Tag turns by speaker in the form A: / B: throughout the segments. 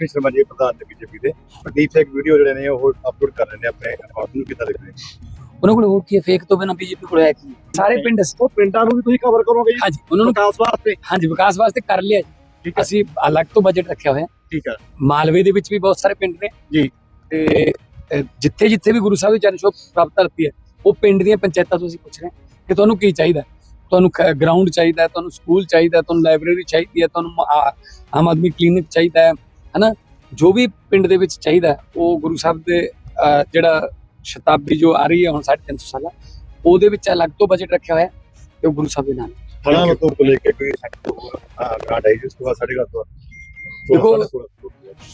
A: ਅਸ਼ਵਨੀ ਸ਼ਰਮਾ ਜੀ ਪ੍ਰਧਾਨ ਨੇ ਬੀਜੇਪੀ ਦੇ ਪ੍ਰਦੀਪ ਸਿੰਘ ਵੀਡੀਓ ਜਿਹੜੇ ਨੇ ਉਹ ਅਪਲੋਡ ਕਰ ਰਹੇ ਨੇ ਆਪਣੇ ਅਕਾਊਂਟ ਨੂੰ ਕਿੱਦਾਂ ਦੇਖਦੇ ਨੇ?
B: ਉਹਨਾਂ ਕੋਲ ਹੋਰ ਕੀ ਹੈ? ਫੇਕ ਤੋਂ ਬਿਨਾ ਬੀਜੇਪੀ ਕੋਲ ਹੈ ਕੀ? ਸਾਰੇ ਪਿੰਡ
A: ਉਹ ਪਿੰਡਾਂ ਨੂੰ ਵੀ ਤੁਸੀਂ ਕਵਰ ਕਰੋਗੇ
B: ਹਾਂਜੀ ਉਹਨਾਂ ਨੂੰ
A: ਵਿਕਾਸ ਵਾਸਤੇ?
B: ਹਾਂਜੀ ਵਿਕਾਸ ਵਾਸਤੇ ਕਰ ਲਿਆ ਜੀ। ਅਸੀਂ ਅਲੱਗ ਤੋਂ ਬਜਟ ਰੱਖਿਆ ਹੋਇਆ।
A: ਠੀਕ ਹੈ।
B: ਮਾਲਵੇ ਦੇ ਵਿੱਚ ਵੀ ਬਹੁਤ ਸਾਰੇ ਪਿੰਡ ਨੇ।
A: ਜੀ।
B: ਤੇ ਜਿੱਥੇ ਜਿੱਥੇ ਵੀ ਗੁਰੂ ਸਾਹਿਬ ਦੀ ਚਰਨ ਛੋਹ ਪ੍ਰਾਪਤ ਧਰਤੀ ਹੈ ਉਹ ਪਿੰਡ ਦੀਆਂ ਪੰਚਾਇਤਾਂ ਤੋਂ ਅਸੀਂ ਪੁੱਛ ਰਹੇ ਹਾਂ ਕਿ ਤੁਹਾਨੂੰ ਕੀ ਚਾਹੀਦਾ? ਤੁਹਾਨੂੰ ਗਰਾਊਂਡ ਚਾਹੀਦਾ ਤੁਹਾਨੂੰ ਸਕੂਲ ਚਾਹੀਦਾ ਤੁਹਾਨੂੰ ਲਾਇਬ੍ਰੇਰੀ ਚਾਹੀਦੀ ਹੈ ਤੁਹਾਨੂੰ ਆਮ ਆਦਮੀ ਕਲੀਨਿਕ ਚਾਹੀਦਾ ਹੈ ਹਨਾ? ਜੋ ਵੀ ਪਿੰਡ ਦੇ ਵਿੱਚ ਚਾਹੀਦਾ ਹੈ, ਉਹ ਗੁਰੂ ਸਾਹਿਬ ਦੇ ਜਿਹੜਾ ਸ਼ਤਾਬਦੀ ਜੋ ਆ ਰਹੀ ਹੈ ਹੁਣ 350 ਸਾਲਾ ਉਹਦੇ ਵਿੱਚ ਅਲੱਗ ਤੋਂ ਬਜਟ ਰੱਖਿਆ ਹੋਇਆ ਹੈ ਤੇ ਉਹ ਗੁਰੂ ਸਾਹਿਬ ਦੇ ਨਾਲ।
A: ਫਲਾਂ ਨੂੰ ਤੋਂ ਲੈ ਕੇ ਕੋਈ ਗ੍ਰਾਂਟ ਆਈ ਉਸ ਤੋਂ ਸਾਡੇ ਘਰ ਤੋਂ
B: ਦੇਖੋ,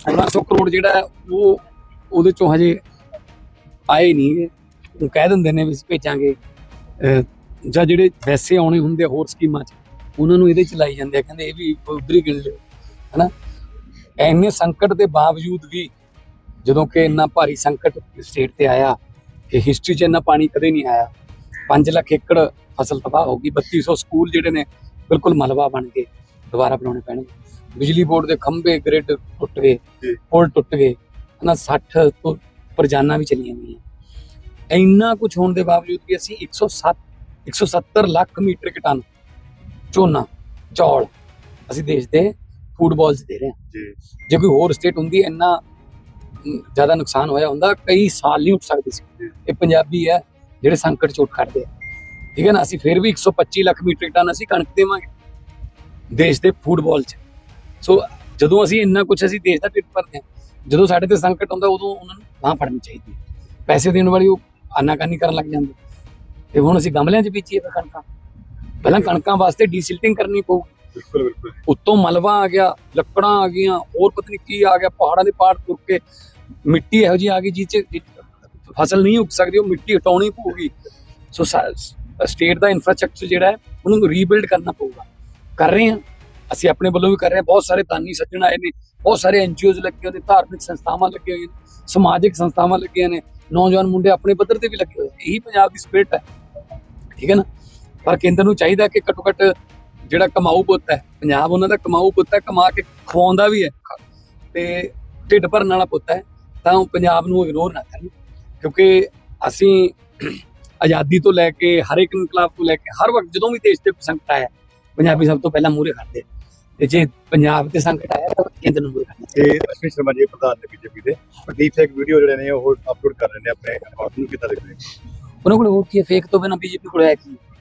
B: 1600 ਕਰੋੜ ਜਿਹੜਾ ਹੈ, ਉਹ ਉਹਦੇ ਚੋਂ ਹਜੇ ਆਏ ਨਹੀਂ। ਉਹ ਕਹਿ ਦਿੰਦੇ ਨੇ ਵੀ ਭੇਜਾਂਗੇ। ਜਾਂ ਜਿਹੜੇ ਵੈਸੇ ਆਉਣੇ ਹੁੰਦੇ ਹੋਰ ਸਕੀਮਾਂ 'ਚ ਉਹਨਾਂ ਨੂੰ ਇਹਦੇ 'ਚ ਲਾਈ ਜਾਂਦੇ ਆ ਕਹਿੰਦੇ ਇਹ ਵੀ ਉਧਰ ਹੀ ਗਿਣ ਲਿਓ ਹਨਾ? ਐਨੇ ਸੰਕਟ ਦੇ ਬਾਵਜੂਦ ਵੀ ਜਦੋਂ ਕਿ ਇੰਨਾ ਭਾਰੀ ਸੰਕਟ ਸਟੇਟ ਤੇ ਆਇਆ ਕਿ ਹਿਸਟਰੀ 'ਚ ਇੰਨਾ ਪਾਣੀ ਕਦੇ ਨਹੀਂ ਆਇਆ। 5 ਲੱਖ ਏਕੜ ਫਸਲ ਤਬਾਹ ਹੋ ਗਈ 3200 ਸਕੂਲ ਜਿਹੜੇ ਨੇ ਬਿਲਕੁਲ ਮਲਬਾ ਬਣ ਗਏ ਦੁਬਾਰਾ ਬਣਾਉਣੇ ਪੈਣਗੇ। ਬਿਜਲੀ ਬੋਰਡ ਦੇ ਖੰਭੇ ਗ੍ਰਿਡ ਟੁੱਟ ਗਏ। ਪੁਲ ਟੁੱਟ ਗਏ ਹਨਾ 60 ਤੋਂ ਉੱਪਰ ਜਾਨਾਂ ਵੀ ਚਲੀਆਂ ਗਈਆਂ। ਇੰਨਾ ਕੁਝ ਹੋਣ ਦੇ ਬਾਵਜੂਦ ਵੀ ਅਸੀਂ 107 170 ਲੱਖ ਮੀਟ੍ਰਿਕ ਟਨ ਝੋਨਾ ਚੌਲ ਅਸੀਂ ਦੇਸ਼ ਦੇ ਫੂਡ ਬਾਲਸ ਦੇ ਰਹੇ ਹਾਂ।
A: ਜੀ।
B: ਜੇ ਕੋਈ ਹੋਰ ਸਟੇਟ ਹੁੰਦੀ ਇੰਨਾ ਜ਼ਿਆਦਾ ਨੁਕਸਾਨ ਹੋਇਆ ਹੁੰਦਾ ਕਈ ਸਾਲ ਨਹੀਂ ਉੱਠ ਸਕਦੇ ਸੀ। ਇਹ ਪੰਜਾਬੀ ਹੈ ਜਿਹੜੇ ਸੰਕਟ ਚ ਉੱਠ ਖੜਦੇ ਆ। ਠੀਕ ਹੈ ਨਾ? ਅਸੀਂ ਫਿਰ ਵੀ 125 ਲੱਖ ਮੀਟ੍ਰਿਕ ਟਨ ਅਸੀਂ ਕਣਕ ਦੇਵਾਂਗੇ ਦੇਸ਼ ਦੇ ਫੂਡ ਬਾਲ ਚ। ਸੋ ਜਦੋਂ ਅਸੀਂ ਇੰਨਾ ਕੁਝ ਅਸੀਂ ਦੇਸ਼ ਦਾ ਢਿੱਡ ਭਰਦੇ ਹਾਂ ਜਦੋਂ ਸਾਡੇ ਤੇ ਸੰਕਟ ਆਉਂਦਾ ਉਦੋਂ ਉਹਨਾਂ ਨੂੰ ਬਾਂਹ ਫੜਨੀ ਚਾਹੀਦੀ ਪੈਸੇ ਦੇਣ ਵਾਲੀ ਉਹ ਆਨਾਕਾਨੀ ਕਰਨ ਲੱਗ ਜਾਂਦੇ ਤੇ ਹੁਣ ਅਸੀਂ ਗਮਲਿਆਂ 'ਚ ਬੀਜੀਏ ਫਿਰ ਕਣਕਾਂ। ਪਹਿਲਾਂ ਕਣਕਾਂ ਵਾਸਤੇ ਡੀਸਿਲਟਿੰਗ ਕਰਨੀ ਪਊ
A: ਬਿਲਕੁਲ ਬਿਲਕੁਲ
B: ਉੱਤੋਂ ਮਲਬਾ ਆ ਗਿਆ, ਲੱਕੜਾਂ ਆ ਗਈਆਂ, ਹੋਰ ਪਤਾ ਨਹੀਂ ਕੀ ਆ ਗਿਆ, ਪਹਾੜਾਂ ਦੇ ਪਹਾੜ ਟੁੱਟ ਕੇ ਮਿੱਟੀ ਇਹੋ ਜਿਹੀ ਆ ਗਈ ਜਿਹ 'ਚ ਫਸਲ ਨਹੀਂ ਉੱਗ ਸਕਦੀ, ਉਹ ਮਿੱਟੀ ਹਟਾਉਣੀ ਪਊਗੀ। ਸੋ ਸਟੇਟ ਦਾ ਇਨਫਰਾਸਟ੍ਰਕਚਰ ਜਿਹੜਾ ਹੈ, ਉਹਨੂੰ ਰੀਬਿਲਡ ਕਰਨਾ ਪਊਗਾ। ਕਰ ਰਹੇ ਹਾਂ। ਅਸੀਂ ਆਪਣੇ ਵੱਲੋਂ ਵੀ ਕਰ ਰਹੇ ਹਾਂ। ਬਹੁਤ ਸਾਰੇ ਦਾਨੀ ਸੱਜਣ ਆਏ ਨੇ, ਬਹੁਤ ਸਾਰੇ ਐਨਜੀਓਜ਼ ਲੱਗੇ ਹੋਏ ਨੇ, ਧਾਰਮਿਕ ਸੰਸਥਾਵਾਂ ਲੱਗੇ ਹੋਈਆਂ ਨੇ, ਸਮਾਜਿਕ ਸੰਸਥਾਵਾਂ ਲੱਗੀਆਂ ਨੇ, ਨੌਜਵਾਨ ਮੁੰਡੇ ਆਪਣੇ ਪੱਧਰ ਤੇ ਵੀ ਲੱਗੇ ਹੋਏ ਇਹੀ ਪੰਜਾਬ ਦੀ ਸਪਿਰਿਟ ਹੈ। ਠੀਕ ਹੈ ਨਾ? ਪਰ ਕੇਂਦਰ ਨੂੰ ਚਾਹੀਦਾ ਕਿ ਘੱਟੋ ਘੱਟ ਜਿਹੜਾ ਕਮਾਊ ਪੁੱਤ ਹੈ ਪੰਜਾਬ ਉਹਨਾਂ ਦਾ ਕਮਾਊ ਪੁੱਤ ਹੈ ਕਮਾ ਕੇ ਖਵਾਉਂਦਾ ਵੀ ਹੈ। ਤੇ ਢਿੱਡ ਭਰਨ ਵਾਲਾ ਪੁੱਤ ਹੈ ਤਾਂ ਉਹ ਪੰਜਾਬ ਨੂੰ ਇਗਨੋਰ ਨਾ ਕਰਨ ਕਿਉਂਕਿ ਅਸੀਂ ਆਜ਼ਾਦੀ ਤੋਂ ਲੈ ਕੇ ਹਰ ਇੱਕ ਇਨਕਲਾਬ ਤੋਂ ਲੈ ਕੇ ਹਰ ਵਕਤ ਜਦੋਂ ਵੀ ਦੇਸ਼ ਤੇ ਸੰਕਟ ਆਇਆ ਪੰਜਾਬੀ ਸਭ ਤੋਂ ਪਹਿਲਾਂ ਮੂਹਰੇ ਖੜਦੇ ਤੇ ਜੇ ਪੰਜਾਬ ਤੇ ਸੰਕਟ ਆਇਆ ਤਾਂ ਕੇਂਦਰ ਨੂੰ ਮੂਹਰੇ ਖੜਨਾ
A: ਤੇ ਅਸ਼ਵਨੀ ਸ਼ਰਮਾ ਜੀ ਪ੍ਰਧਾਨ ਨੇ ਬੀਜੇਪੀ ਦੇ। ਪ੍ਰਦੀਪ ਸਿੰਘ ਵੀਡੀਓ ਜਿਹੜੇ ਨੇ ਉਹ ਅਪਲੋਡ ਕਰ ਰਹੇ ਨੇ ਆਪਣੇ ਅਕਾਊਂਟ ਨੂੰ ਕਿੱਦਾਂ ਦੇਖਦੇ ਨੇ?
B: ਉਹਨਾਂ ਕੋਲ ਹੋਰ ਕੀ ਫੇਕ ਤੋਂ ਬਿਨਾ ਬੀਜੇਪੀ ਕੋਲ ਹੈ ਕੀ?